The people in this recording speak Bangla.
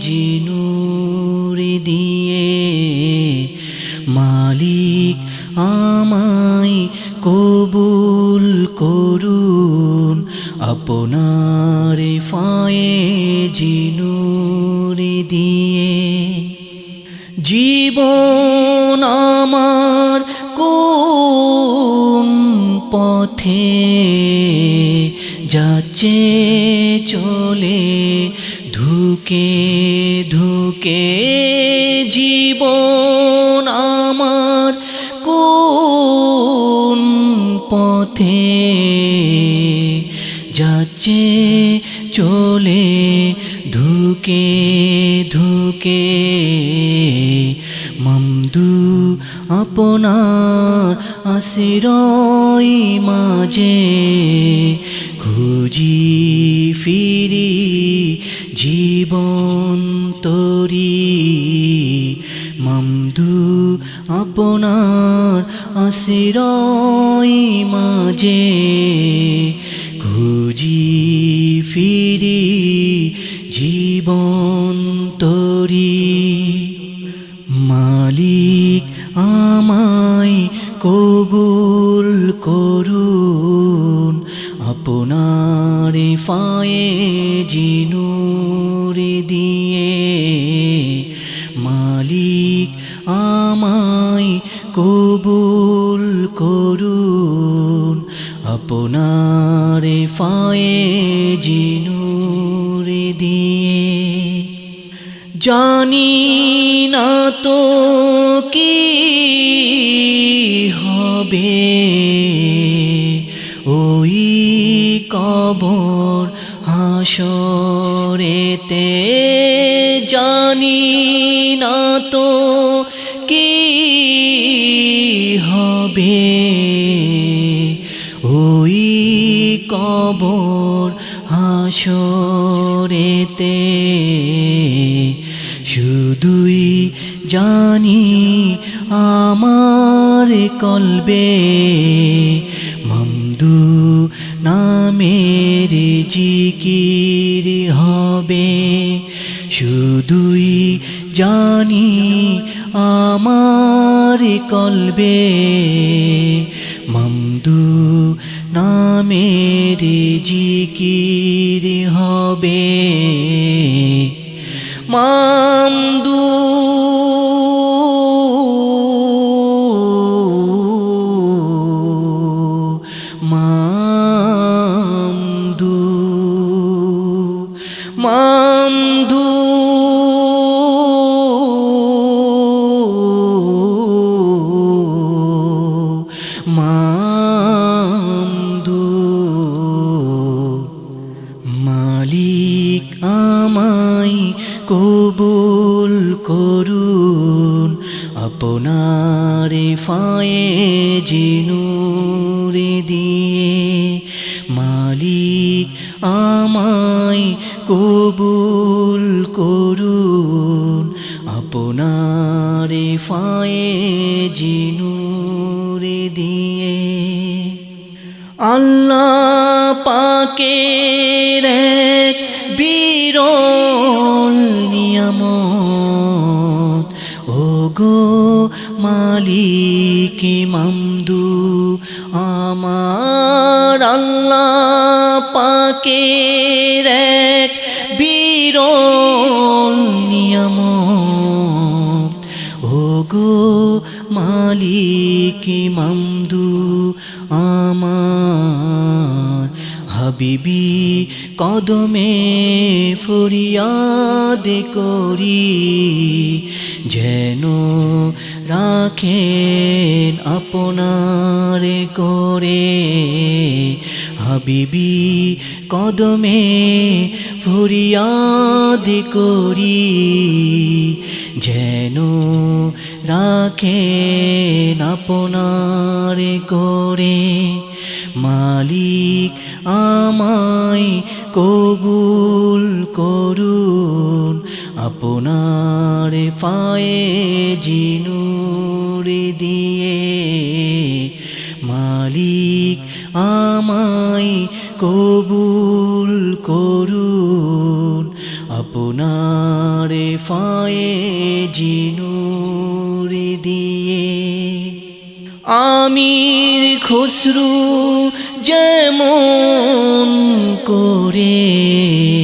জিনুর দিয়ে। মালিক আমায় কবুল করুন। আপনার ফায়ে জিনুর দিয়ে। জীবন আমার কোন পথে ধুকে জীবন আমার কোন পথে যাচ্ছে, চলে ধুকে ধুকে। মমদু আপনার আশ্রয় মাঝে খুঁজি ফিরি জীবন তরি মমদু আপনার আশ্রয় মাঝে খুঁজি ফিরি জীবন তরি। মালিক আমায় কবুল করুন, আপনার ফায়ে জিনুর মালিক আমায় কবুল করুন। আপনার ফায়ে জিনুর দিয়ে। জানি না তো কি হবে। ওই কবর হাসরেতে না তো কি হবে? ওই কবর হাসরেতে শুধুই জানি আমার কলবে মমদু নামের জিকির। জানি আমার কলবে মমদু নামের জিকির হবে। মামদু মালিক আমায় কবুল করুন, আপনার ফায়ে জিনুরে দিয়ে। মালিক আমায় কবুল করুন, আপনার ফায়ে জিনুরে দিয়ে। আল্লাহ পাকের এক বিরল নিয়ামত। ও গো মালিক মামদু আমার আল্লাহ পাকের এক বিরল নিয়ামত। ও গো মালিক মামদু হাবিবি, কদমে ফরিয়াদ করি। যেন রাখেন আপনার করে। হাবিবি, কদমে ফরিয়াদ করি। যেন রাখেন আপনার করে। মালিক আমায় কবুল করুন। আপনার পায়ে জিনুর দিয়ে মালিক আমায় কবুল করুন। আপনার পায়ে জিনুর দিয়ে আমির খসরু যেমন করে।